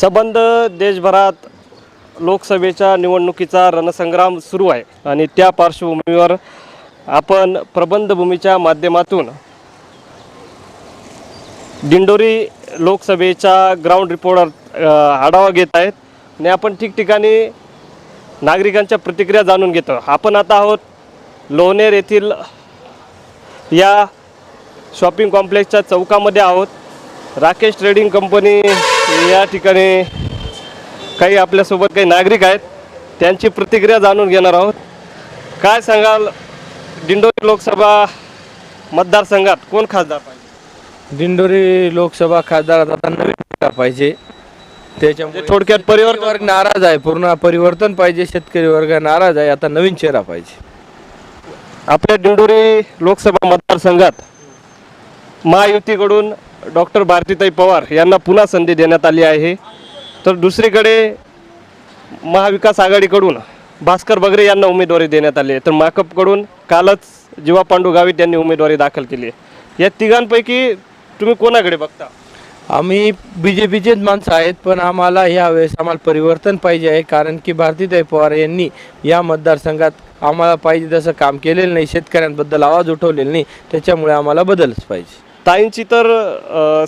सबंध देशभरात लोकसभेच्या निवडणुकीचा रणसंग्राम सुरू आहे. आणि त्या पार्श्वभूमीवर आपण प्रबंधभूमीच्या माध्यमातून दिंडोरी लोकसभेच्या ग्राउंड रिपोर्ट आढावा घेत आहेत. आणि आपण ठिकठिकाणी नागरिकांच्या प्रतिक्रिया जाणून घेतो. आपण आता आहोत लोणेर येथील या शॉपिंग कॉम्प्लेक्सच्या चौकामध्ये आहोत. राकेश ट्रेडिंग कंपनी या ठिकाणी काही आपल्यासोबत काही नागरिक आहेत. त्यांची प्रतिक्रिया जाणून घेणार आहोत. काय सांगाल? दिंडोरी लोकसभा मतदारसंघात कोण खासदार पाहिजे? दिंडोरी लोकसभा खासदारात आता नवीन चेहरा पाहिजे. त्याच्यामुळे थोडक्यात परिवर्तन वर्ग नाराज आहे. पूर्ण परिवर्तन पाहिजे. शेतकरी वर्ग नाराज आहे. आता नवीन चेहरा पाहिजे. आपल्या दिंडोरी लोकसभा मतदारसंघात महायुतीकडून डॉक्टर भारतीताई पवार यांना पुन्हा संधी देण्यात आली आहे. तर दुसरीकडे महाविकास आघाडीकडून भास्कर बगरे यांना उमेदवारी देण्यात आली आहे. तर माकपकडून कालच जीवा पांडू गावित यांनी उमेदवारी दाखल केली आहे. या तिघांपैकी तुम्ही कोणाकडे बघता? आम्ही बी जे पीचेच माणसं आहेत पण आम्हाला यावेळेस आम्हाला परिवर्तन पाहिजे आहे कारण की भारतीताई पवार यांनी या मतदारसंघात आम्हाला पाहिजे तसं काम केलेलं नाही शेतकऱ्यांबद्दल आवाज उठवलेला नाही त्याच्यामुळे आम्हाला बदलच पाहिजे. ताईंची तर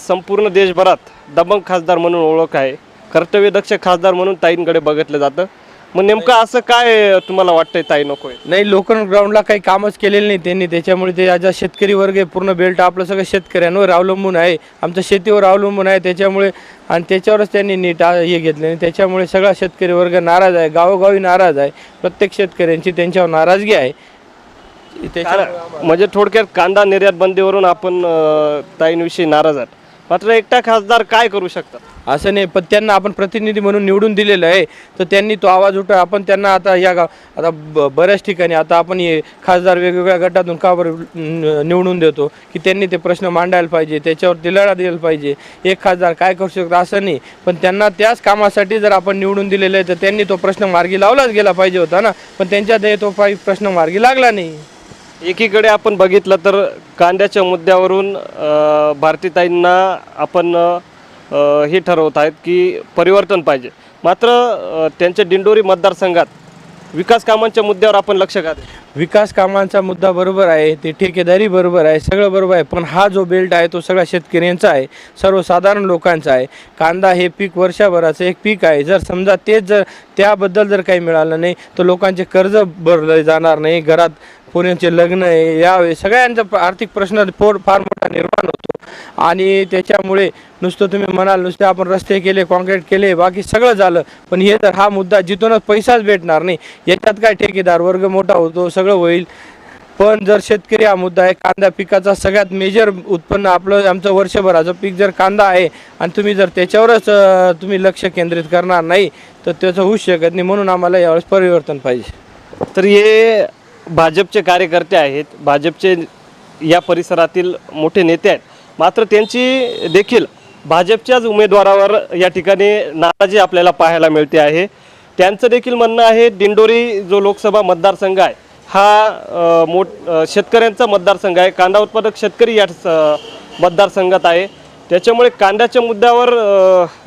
संपूर्ण देशभरात दबंग खासदार म्हणून ओळख आहे. कर्तव्यदक्ष खासदार म्हणून ताईंकडे बघितलं जातं. मग नेमकं असं काय तुम्हाला वाटतंय ताई नको आहे? नाही लोकल ग्राउंडला काही कामच केलेलं नाही त्यांनी. त्याच्यामुळे ते आज शेतकरी वर्ग आहे पूर्ण बेल्ट आपलं सगळं शेतकऱ्यांवर अवलंबून आहे. आमच्या शेतीवर अवलंबून आहे. त्याच्यामुळे आणि त्याच्यावरच त्यांनी नीट हे घेतले आणि त्याच्यामुळे सगळा शेतकरी वर्ग नाराज आहे. गावोगावी नाराज आहे. प्रत्येक शेतकऱ्यांची त्यांच्यावर नाराजगी आहे. म्हणजे थोडक्यात कांदा निर्यात बंदीवरून आपण अ, ताईंविषयी नाराज आहात. मात्र एकटा खासदार काय करू शकतात? असं नाही पण त्यांना आपण प्रतिनिधी म्हणून निवडून दिलेलं आहे. तर त्यांनी तो आवाज उठवा आपण त्यांना आता या गाव आता ब बऱ्याच ठिकाणी आता आपण हे खासदार वेगवेगळ्या गटातून का बरं न- निवडून देतो की त्यांनी ते प्रश्न मांडायला पाहिजे त्याच्यावरती लढा द्यायला पाहिजे. एक खासदार काय करू शकतो असं नाही पण त्यांना त्याच कामासाठी जर आपण निवडून दिलेलं आहे तर त्यांनी तो प्रश्न मार्गी लावलाच गेला पाहिजे होता ना. पण त्यांच्या ते तो पाय- प्रश्न मार्गी लागला नाही. एकीकडे आपण बघितलं तर कांद्याच्या मुद्द्यावरून भारतीताईंना आपण हे ठरवत आहेत की परिवर्तन पाहिजे. मात्र त्यांच्या दिंडोरी मतदारसंघात विकास कामांच्या मुद्द्यावर आपण लक्ष घात विकास कामांचा मुद्दा बरोबर आहे ते ठेकेदारी बरोबर आहे सगळं बरोबर आहे पण हा जो बेल्ट आहे तो सगळा शेतकऱ्यांचा आहे सर्वसाधारण लोकांचा आहे. कांदा हे पीक वर्षभराचं एक पीक आहे जर समजा तेच जर त्याबद्दल जर काही मिळालं नाही तर लोकांचे कर्ज भरले जाणार नाही घरात पुण्याचे लग्न आहे यावे सगळ्यांचा आर्थिक प्रश्न फोर फार मोठा निर्माण होतो. आणि त्याच्यामुळे नुसतं तुम्ही म्हणाल नुसते आपण रस्ते केले कॉन्क्रीट केले बाकी सगळं झालं. पण हे तर हा मुद्दा जिथूनच पैसाच भेटणार नाही याच्यात काय ठेकेदार वर्ग मोठा होतो सगळं होईल. पण जर शेतकरी हा मुद्दा आहे कांदा पिकाचा सगळ्यात मेजर उत्पन्न आपलं आमचं वर्षभराचं पीक जर कांदा आहे आणि तुम्ही जर त्याच्यावरच तुम्ही लक्ष केंद्रित करणार नाही तर त्याचं होऊ शकत नाही म्हणून आम्हाला यावेळेस परिवर्तन पाहिजे. तर हे भाजपचे कार्यकर्ते आहेत भाजपचे या परिसरातील मोठे नेते आहेत. मात्र त्यांची देखील भाजपच्याच उमेदवारावर या ठिकाणी नाराजी आपल्याला पाहायला मिळते आहे. त्यांचं देखील म्हणणं आहे दिंडोरी जो लोकसभा मतदारसंघ आहे हा मोठ शेतकऱ्यांचा मतदारसंघ आहे. कांदा उत्पादक शेतकरी या मतदारसंघात आहे. त्याच्यामुळे कांद्याच्या मुद्द्यावर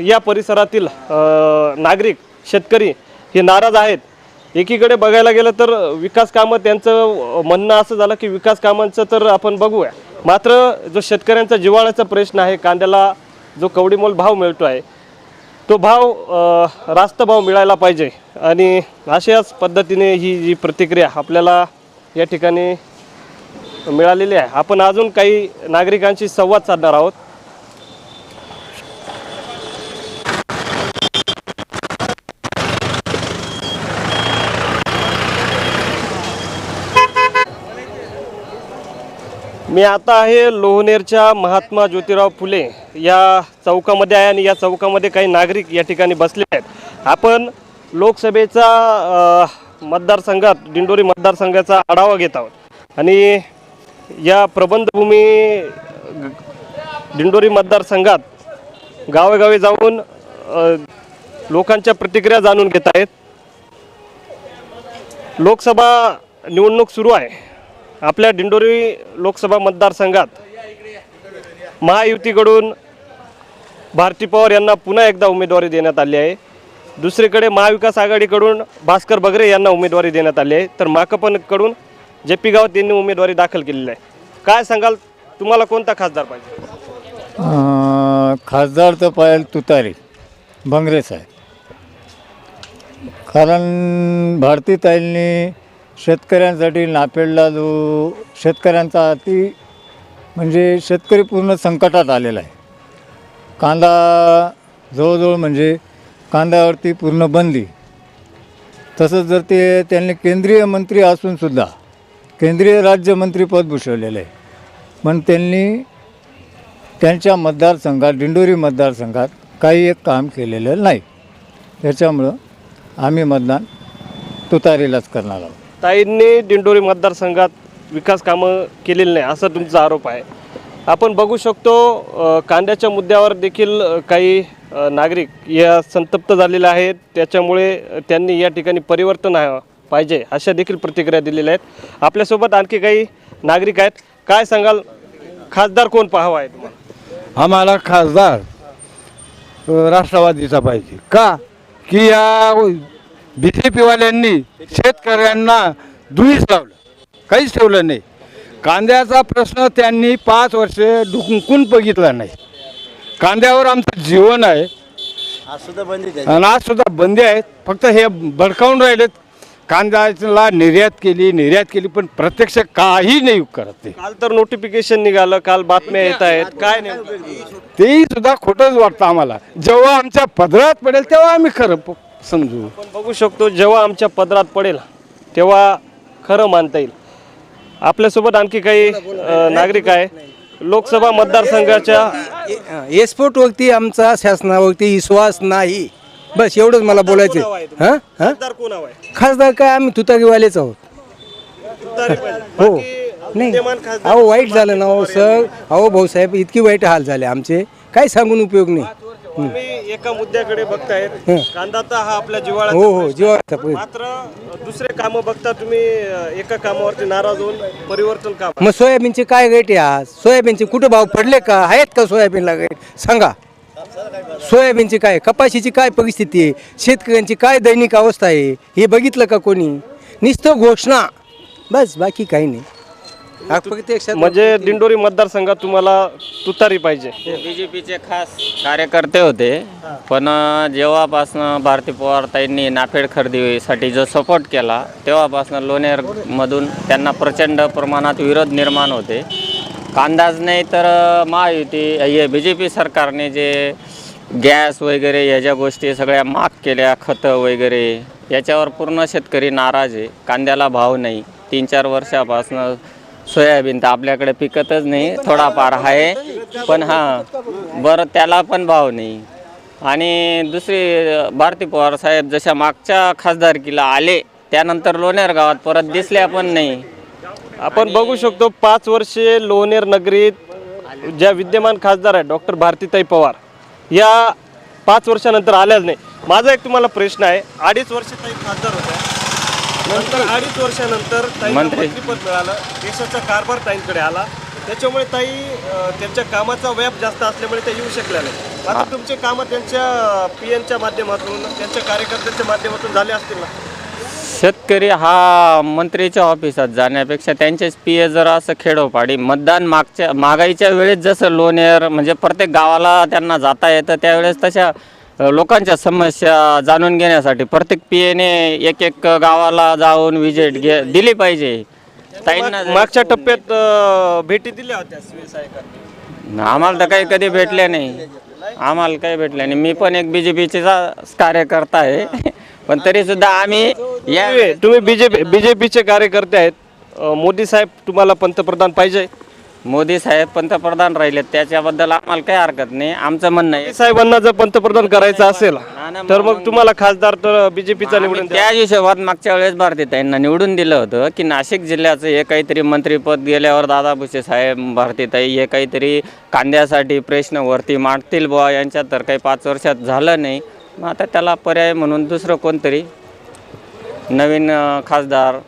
या परिसरातील नागरिक शेतकरी हे नाराज आहेत. एकीकडे बघायला गेलं तर विकास कामं त्यांचं म्हणणं असं झालं की विकास कामांचं तर आपण बघूया. मात्र जो शेतकऱ्यांचा जिव्हाळ्याचा प्रश्न आहे कांद्याला जो कवडीमोल भाव मिळतो आहे तो भाव रास्त भाव मिळायला पाहिजे. आणि अशाच पद्धतीने ही जी प्रतिक्रिया आपल्याला या ठिकाणी मिळालेली आहे. आपण अजून काही नागरिकांशी संवाद साधणार आहोत. मी आता आहे लोहनेरच्या महात्मा ज्योतिराव फुले या चौकामध्ये आहे आणि या चौकामध्ये काही नागरिक या ठिकाणी बसले आहेत. आपण लोकसभेचा मतदारसंघात दिंडोरी मतदारसंघाचा आढावा घेत आहोत. आणि या प्रबंधभूमी दिंडोरी मतदारसंघात गावेगावी जाऊन लोकांच्या प्रतिक्रिया जाणून घेत आहेत. लोकसभा निवडणूक सुरू आहे. आपल्या दिंडोरी लोकसभा मतदारसंघात महायुतीकडून भारती पवार यांना पुन्हा एकदा उमेदवारी देण्यात आली आहे. दुसरीकडे महाविकास आघाडीकडून भास्कर बगरे यांना उमेदवारी देण्यात आली आहे. तर माकपनकडून जे पी गावात यांनी उमेदवारी दाखल केलेली आहे. काय सांगाल? तुम्हाला कोणता खासदार पाहिजे? खासदार तर पाहिजे तुतारी बंगरे साहेब. कारण भारतीताईंनी शेतकऱ्यांसाठी नापेडला जो शेतकऱ्यांचा अति म्हणजे शेतकरी पूर्ण संकटात आलेला आहे. कांदा जवळजवळ म्हणजे कांद्यावरती पूर्ण बंदी. तसंच जर ते त्यांनी केंद्रीय मंत्री असूनसुद्धा केंद्रीय राज्यमंत्रीपद भूषवलेलं आहे. पण त्यांनी त्यांच्या मतदारसंघात दिंडोरी मतदारसंघात काही एक काम केलेलं नाही. त्याच्यामुळं आम्ही मतदान तुतारीलाच करणार आहोत. ताईंनी दिंडोरी मतदारसंघात विकास कामं केलेली नाही असा तुमचा आरोप आहे. आपण बघू शकतो कांद्याच्या मुद्द्यावर देखील काही नागरिक या संतप्त झालेले आहेत. त्याच्यामुळे त्यांनी या ठिकाणी परिवर्तन पाहिजे अशा देखील प्रतिक्रिया दिलेल्या आहेत. आपल्यासोबत आणखी काही नागरिक आहेत. काय सांगाल? खासदार कोण पाहावा आहे तुम्हाला? आम्हाला खासदार राष्ट्रवादीचा पाहिजे. का? की या बी जे पीवाल्यांनी शेतकऱ्यांना दुहीच लावलं काहीच ठेवलं नाही. कांद्याचा प्रश्न त्यांनी पाच वर्षे डुंकून बघितला नाही. कांद्यावर आमचं जीवन आहे. आणि आज सुद्धा बंदी आहेत. फक्त हे भडकावून राहिलेत. कांद्याला निर्यात केली निर्यात केली पण प्रत्यक्ष काही नाही करत ते. काल तर नोटिफिकेशन निघालं काल बातम्या येत आहेत. काय नेमकं? तेही सुद्धा खोटंच वाटतं आम्हाला. जेव्हा आमच्या पदरात पडेल तेव्हा आम्ही खरं समजू. आपण बघू शकतो जेव्हा आमच्या पदरात पडेल तेव्हा खरं मानता येईल. आपल्यासोबत आणखी काही अ, नागरिक आहे. लोकसभा मतदारसंघाच्या एसपोर्टवरती आमचा शासनावरती विश्वास नाही. बस एवढंच मला बोलायचं आहे हां? हां? खासदार कोण हवाय खासदार काय आम्ही तुतारीवालेच आहोत. हो. नाही. विद्यमान खासदार अहो वाईट झालं ना हो सर. अहो भाऊसाहेब इतकी वाईट हाल झाले आमचे. काही सांगून उपयोग नाही. तुम्ही एका मुद्द्याकडे बघतायत. हं. कांदा तर हा आपल्या जिवाळा हो हो प्रश्न. मात्र दुसरे कामं बघता तुम्ही एका कामावरती नाराज होऊन परिवर्तन का मग सोयाबीनचे काय रेट आहे आज? सोयाबीनचे कुठं भाव पडले का? आहेत का सोयाबीनला रेट सांगा. सोयाबीनची काय कपाशीची काय परिस्थिती आहे? शेतकऱ्यांची काय दैनिक अवस्था आहे? हे बघितलं का कोणी? नुसतं घोषणा. बस बाकी काही नाही. म्हणजे दिंडोरी मतदारसंघात तुम्हाला तुतारी पाहिजे. बीजेपीचे खास कार्यकर्ते होते पण जेव्हापासनं भारती पवार ताईंनी नाफेड खरेदीसाठी जो सपोर्ट केला तेव्हापासनं लोणेरमधून त्यांना प्रचंड प्रमाणात विरोध निर्माण होते. कांदाच नाही तर महायुती हे बी जे पी सरकारने जे गॅस वगैरे या ज्या गोष्टी सगळ्या माफ केल्या खतं वगैरे याच्यावर पूर्ण शेतकरी नाराज आहे. कांद्याला भाव नाही. तीन चार वर्षापासनं सोयाबीन तर आपल्याकडे पिकतच नाही थोडाफार आहे. पण हां बरं त्याला पण भाव नाही. आणि दुसरी भारती पवार साहेब जशा मागच्या खासदारकीला आले त्यानंतर लोणेर गावात परत दिसल्या पण नाही. आपण बघू शकतो पाच वर्षे लोणेर नगरीत ज्या विद्यमान खासदार आहेत डॉक्टर भारतीताई पवार या पाच वर्षानंतर आल्याच नाही. माझा एक तुम्हाला प्रश्न आहे अडीच वर्ष ताई खासदार होत्या. नंतर अडीच वर्षानंतर ताईंना मंत्री. मंत्रिपद मिळालं. देशाचा कारभार ताईंकडे आला. त्याच्यामुळे ताई अं, त्यांच्या कामाचा व्याप जास्त असल्यामुळे त्या येऊ शकल्या नाही आता तुमचे कामं त्यांच्या पी एनच्या माध्यमातून त्यांच्या कार्यकर्त्यांच्या माध्यमातून झाले असतील ना? शेतकरी हा मंत्रीच्या ऑफिसात जाण्यापेक्षा त्यांचेच पी ए जर असं खेडोपाडी मतदान मागच्या मागाईच्या वेळेस जसं लोणेर म्हणजे प्रत्येक गावाला त्यांना जाता येतं त्यावेळेस तशा लोकांच्या समस्या जाणून घेण्यासाठी प्रत्येक पी एने एक एक गावाला जाऊन विजिट घे दिली पाहिजे. ताईंना माग- मागच्या टप्प्यात अं, भेटी दिल्या होत्या आम्हाला तर काही कधी भेटले नाही. आम्हाला काही भेटले नाही. मी पण एक बी जे पीचा कार्यकर्ता आहे. पण तरी सुद्धा आम्ही या तुम्ही- तुम्ही बीजेपी बीजेपीचे कार्यकर्ते आहेत. अं, मोदी साहेब तुम्हाला पंतप्रधान पाहिजे. मोदी साहेब पंतप्रधान राहिले त्याच्याबद्दल आम्हाला काही हरकत नाही. आमचं म्हणणं आहे साहेबांना जर पंतप्रधान करायचं असेल तर मग तुम्हाला खासदार तर बीजेपीचा निवडून त्या हिशोबात मागच्या वेळेस भारतीताईंना निवडून दिलं होतं की नाशिक जिल्ह्याचं हे काहीतरी मंत्रीपद गेल्यावर दादा भुसे साहेब भारतीताई हे काहीतरी कांद्यासाठी प्रश्न वरती मांडतील बुवा यांच्यात तर काही पाच वर्षात झालं नाही. मग आता त्याला पर्याय म्हणून दुसरं कोणतरी नवीन खासदार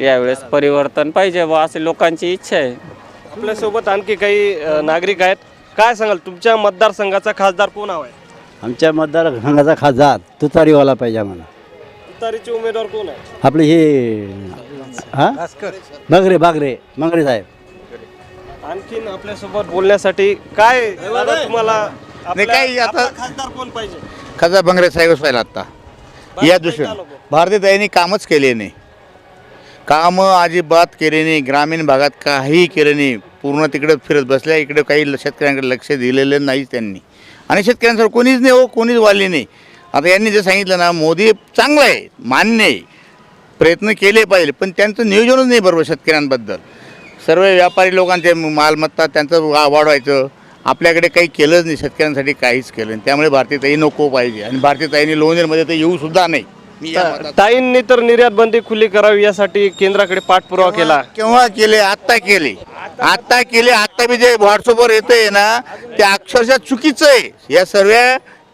यावेळेस परिवर्तन पाहिजे बुवा अशी लोकांची इच्छा आहे. आपल्यासोबत आणखी काही अं, नागरिक आहेत. काय सांगाल तुमच्या मतदारसंघाचा खासदार कोण हवा आहे? आमच्या मतदारसंघाचा खासदार तुतारीवाला पाहिजे आम्हाला. तुतारीचे उमेदवार कोण आहे? आपले हे हा? बागरे बागरे मंगरे साहेब. आणखीन आपल्यासोबत बोलण्यासाठी काय दादा तुम्हाला आपल्या- काही आता- आपला खासदार कोण पाहिजे? खासदार बंगरे साहेबच पाहिला आता. या दृष्टीने भारतीताईंनी कामच केले नाही. कामं अजिबात केले नाही. ग्रामीण भागात काहीही केलं नाही. पूर्ण तिकडे फिरत बसल्या इकडे काही शेतकऱ्यांकडे लक्ष दिलेलं नाहीच त्यांनी. आणि शेतकऱ्यांसमोर कोणीच नाही हो कोणीच वाढले नाही. आता यांनी जे सांगितलं ना मोदी चांगलं आहे मान्य आहे. प्रयत्न केले पाहिजे पण त्यांचं नियोजनच नाही बरोबर शेतकऱ्यांबद्दल. सर्व व्यापारी लोकांचे मालमत्ता त्यांचं वा वाढवायचं. आपल्याकडे काही केलंच नाही शेतकऱ्यांसाठी काहीच केलं नाही. त्यामुळे भारतीयताई नको पाहिजे. आणि भारतीताईंनी लोणेरमध्ये तर येऊसुद्धा नाही. मी या मतात- ताईंनी तर निर्यात बंदी खुली करावी यासाठी केंद्राकडे पाठपुरावा केला. केव्हा केले? आत्ता केले. आत्ता केले. आत्ता बी जे व्हॉट्सअपवर येतंय ना ते अक्षरशः चुकीचं आहे. या सर्व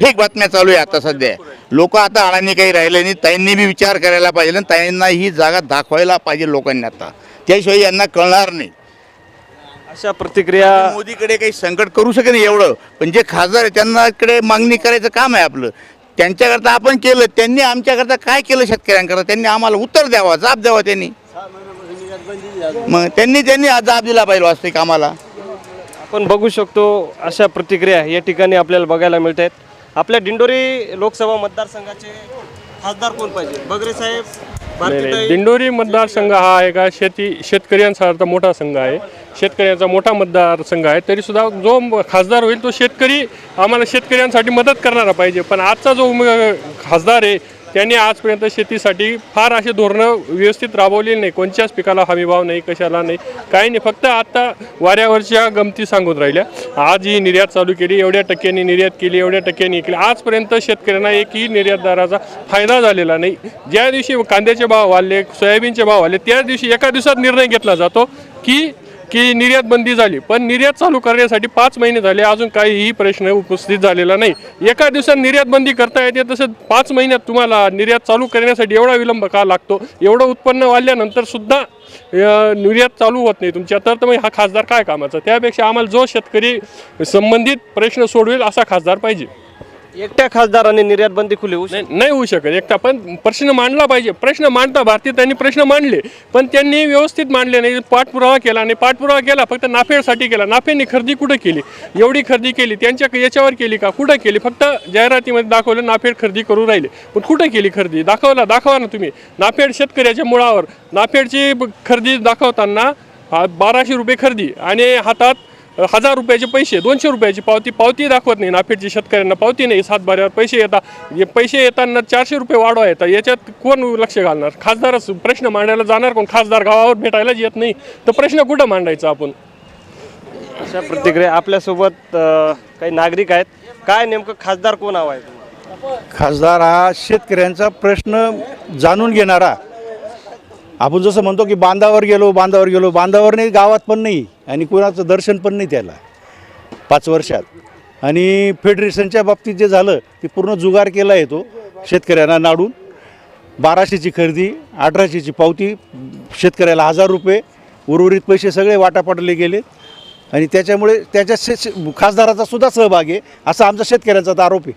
फेक बातम्या चालू आहे आता सध्या. लोक आता अडाणी काही राहिले नाही. ताईंनी बी विचार करायला पाहिजे. आणि ताईंना ही जागा दाखवायला पाहिजे लोकांनी आता. त्याशिवाय यांना कळणार नाही. अशा प्रतिक्रिया मोदीकडे काही संकट करू नाही एवढं. पण जे खासदार आहे त्यांना इकडे मागणी करायचं काम आहे आपलं. त्यांच्याकरता आपण केलं त्यांनी आमच्याकरता काय केलं शेतकऱ्यांकरता? त्यांनी आम्हाला उत्तर द्यावा जाब द्यावा त्यांनी. मग त्यांनी त्यांनी जाब दिला पाहिजे वास्तविक आम्हाला. आपण बघू शकतो अशा प्रतिक्रिया या ठिकाणी आपल्याला बघायला मिळत आहेत आपल्या दिंडोरी लोकसभा मतदारसंघाचे खासदार कोण पाहिजे? बगरे साहेब नाही नाही. भारतीताई दिंडोरी मतदारसंघ हा आहे का शेती शेतकऱ्यांसारखा मोठा संघ आहे. शेतकऱ्यांचा मोठा मतदारसंघ आहे तरीसुद्धा जो खासदार होईल तो शेतकरी आम्हाला शेतकऱ्यांसाठी मदत करणारा पाहिजे. पण आजचा जो खासदार आहे त्यांनी आजपर्यंत शेतीसाठी फार असे धोरणं व्यवस्थित राबवलेली नाही. कोणत्याच पिकाला हमीभाव नाही कशाला नाही. काही नाही फक्त आत्ता वाऱ्यावरच्या गमती सांगून राहिल्या. आज ही निर्यात चालू केली एवढ्या टक्क्यांनी निर्यात केली एवढ्या टक्क्यांनी केली. आजपर्यंत शेतकऱ्यांना एकही निर्यातदाराचा फायदा झालेला नाही. ज्या दिवशी कांद्याचे भाव वाढले सोयाबीनचे भाव वाढले त्याच दिवशी एका दिवसात निर्णय घेतला जातो की की निर्यात बंदी झाली. पण निर्यात चालू करण्यासाठी पाच महिने झाले. अजून काहीही प्रश्न उपस्थित झालेला नाही. एका दिवसात निर्यात बंदी करता येते तसंच पाच महिन्यात तुम्हाला निर्यात चालू करण्यासाठी एवढा विलंब का लागतो? एवढं उत्पन्न वाढल्यानंतर सुद्धा निर्यात चालू होत नाही तुमच्या तर मग हा खासदार काय कामाचा? त्यापेक्षा आम्हाला जो शेतकरी संबंधित प्रश्न सोडवेल असा खासदार पाहिजे. एकट्या खासदारांनी निर्यात बंदी खुली होऊ नाही नाही होऊ शकत. एकटा पण प्रश्न मांडला पाहिजे. प्रश्न मांडता भारतीय त्यांनी प्रश्न मांडले पण त्यांनी व्यवस्थित मांडले नाही. पाठपुरावा केला नाही पाठपुरावा केला फक्त नाफेडसाठी केला. नाफेडने खरेदी कुठं केली? एवढी खरेदी केली. त्यांच्या याच्यावर केली का? कुठं केली? फक्त जाहिरातीमध्ये दाखवलं नाफेड खरेदी करू राहिले. पण कुठं केली खरेदी? दाखवला दाखवा ना तुम्ही. नाफेड शेतकऱ्याच्या मुळावर नाफेडची ब- खरेदी दाखवताना हा बाराशे रुपये खरेदी आणि हातात हजार रुपयाचे पैसे दोनशे रुपयाची पावती पावती दाखवत नाही नाफेडची शेतकऱ्यांना पावती नाही सात बाऱ्यावर पैसे येतात हे पैसे येताना चारशे रुपये वाढवा येतात याच्यात कोण लक्ष घालणार? खासदारच प्रश्न मांडायला जाणार कोण? खासदार गावावर भेटायलाच येत नाही. तर प्रश्न कुठं मांडायचा आपण? अशा प्रतिक्रिया आपल्यासोबत काही नागरिक आहेत. काय नेमकं खासदार कोण हवा आहे? खासदार हा शेतकऱ्यांचा प्रश्न जाणून घेणारा. आपण जसं म्हणतो की बांधावर गेलो बांधावर गेलो बांधावर नाही गावात पण नाही. आणि कुणाचं दर्शन पण नाही त्याला. पाच वर्षात. आणि फेडरेशनच्या बाबतीत जे झालं ते पूर्ण जुगार केला आहे तो शेतकऱ्यांना नाडून. बाराशेची खरेदी अठराशेची पावती शेतकऱ्याला हजार रुपये उर्वरित पैसे सगळे वाटापाटले गेले. आणि त्याच्यामुळे त्याच्या शे शे- खासदाराचा सुद्धा सहभाग आहे असा आमचा शेतकऱ्यांचा तर आरोप आहे.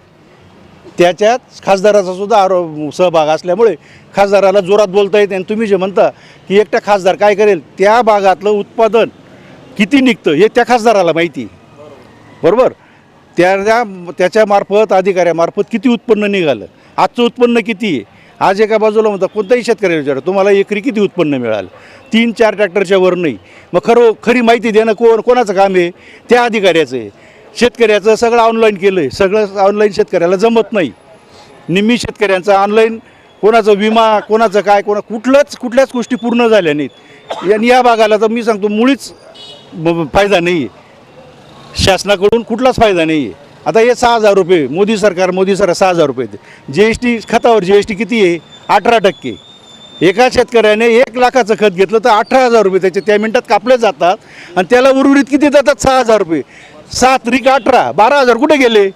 त्याच्यात खासदाराचा सुद्धा आरोप सहभाग असल्यामुळे खासदाराला जोरात बोलता येते आणि तुम्ही जे म्हणता की एकटा खासदार काय करेल त्या भागातलं उत्पादन किती निघतं हे त्या खासदाराला माहिती. बरोबर? त्या त्या त्याच्यामार्फत अधिकाऱ्यामार्फत किती उत्पन्न निघालं? आजचं उत्पन्न किती आहे? आज एका बाजूला म्हणता कोणताही शेतकऱ्याला विचारा तुम्हाला एकरी किती उत्पन्न मिळालं? तीन चार ट्रॅक्टरच्या वर नाही. मग खरं खरी माहिती देणं कोण कोणाचं काम आहे? त्या अधिकाऱ्याचं आहे. शेतकऱ्याचं सगळं ऑनलाईन केलं आहे सगळं ऑनलाईन शेतकऱ्याला जमत नाही. निम्मी शेतकऱ्यांचा ऑनलाईन कोणाचा विमा कोणाचं काय कोणा कुठलंच कुठल्याच गोष्टी पूर्ण झाल्या नाहीत. आणि या भागाला तर मी सांगतो मुळीच फायदा नाही आहे शासनाकडून कुठलाच फायदा नाही आहे आता हे सहा हजार रुपये मोदी सरकार मोदी सरकार सहा हजार रुपये जी एस टी खतावर जी एस टी किती आहे? अठरा टक्के. एका शेतकऱ्याने एक लाखाचं खत घेतलं तर अठरा हजार रुपये त्याचे त्या मिनटात कापले जातात आणि त्याला उर्वरित किती देतात? सहा हजार रुपये. सात रिक अठरा बारा हजार कुठे गेले?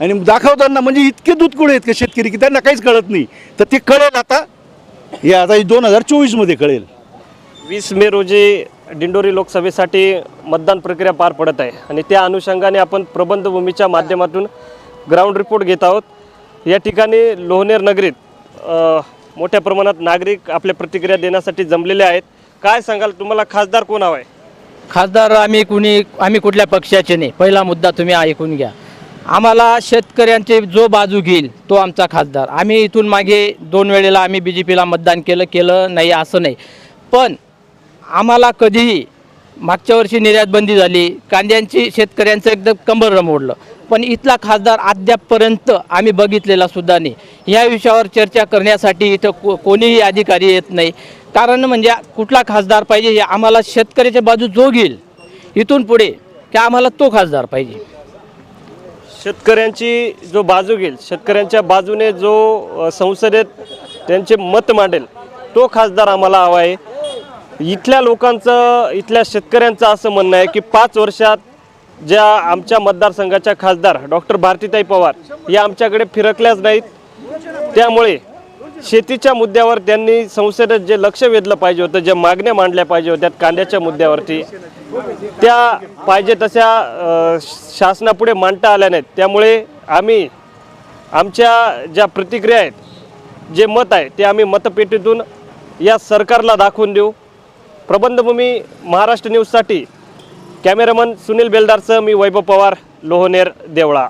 आणि दाखवताना म्हणजे इतके दूधकुळे आहेत का शेतकरी की त्यांना काहीच कळत नाही. तर ते कळेल आता. हे आता दोन हजार चोवीसमध्ये कळेल. वीस मे रोजी दिंडोरी लोकसभेसाठी मतदान प्रक्रिया पार पडत आहे. आणि त्या अनुषंगाने आपण प्रबंधभूमीच्या माध्यमातून ग्राउंड रिपोर्ट घेत आहोत. या ठिकाणी लोहनेर नगरीत मोठ्या प्रमाणात नागरिक आपल्या प्रतिक्रिया देण्यासाठी जमलेले आहेत. काय सांगाल तुम्हाला खासदार कोण हवा आहे खासदार आम्ही कुणी आम्ही कुठल्या पक्षाचे नाही. पहिला मुद्दा तुम्ही ऐकून घ्या. आम्हाला शेतकऱ्यांचे जो बाजू घेईल तो आमचा खासदार. आम्ही इथून मागे दोन वेळेला आम्ही बी जे पीला मतदान केलं केलं नाही असं नाही. पण आम्हाला कधीही मागच्या वर्षी निर्यातबंदी झाली कांद्यांची शेतकऱ्यांचं एकदम कंबर मोडलं पण इथला खासदार अद्यापपर्यंत आम्ही बघितलेला सुद्धा नाही. ह्या विषयावर चर्चा करण्यासाठी इथं को कोणीही अधिकारी येत नाही. कारण म्हणजे कुठला खासदार पाहिजे हे आम्हाला शेतकऱ्याच्या बाजू जो घेईल इथून पुढे की आम्हाला तो खासदार पाहिजे. शेतकऱ्यांची जो बाजू घेईल शेतकऱ्यांच्या बाजूने जो संसदेत त्यांचे मत मांडेल तो खासदार आम्हाला हवा आहे. इथल्या लोकांचं इथल्या शेतकऱ्यांचं असं म्हणणं आहे की पाच वर्षात ज्या आमच्या मतदारसंघाच्या खासदार डॉक्टर भारतीताई पवार या आमच्याकडे फिरकल्याच नाहीत. त्यामुळे शेतीच्या मुद्द्यावर त्यांनी संसदेत जे लक्ष वेधलं पाहिजे होतं ज्या मागण्या मांडल्या पाहिजे होत्या कांद्याच्या मुद्द्यावरती त्या पाहिजे तशा शासनापुढे मांडता आल्या नाहीत. त्यामुळे आम्ही आमच्या ज्या प्रतिक्रिया आहेत जे मत आहे ते आम्ही मतपेटीतून या सरकारला दाखवून देऊ. प्रबंधभूमी महाराष्ट्र न्यूजसाठी कॅमेरामन सुनील बेलदारसह मी वैभव पवार लोहनेर देवळा.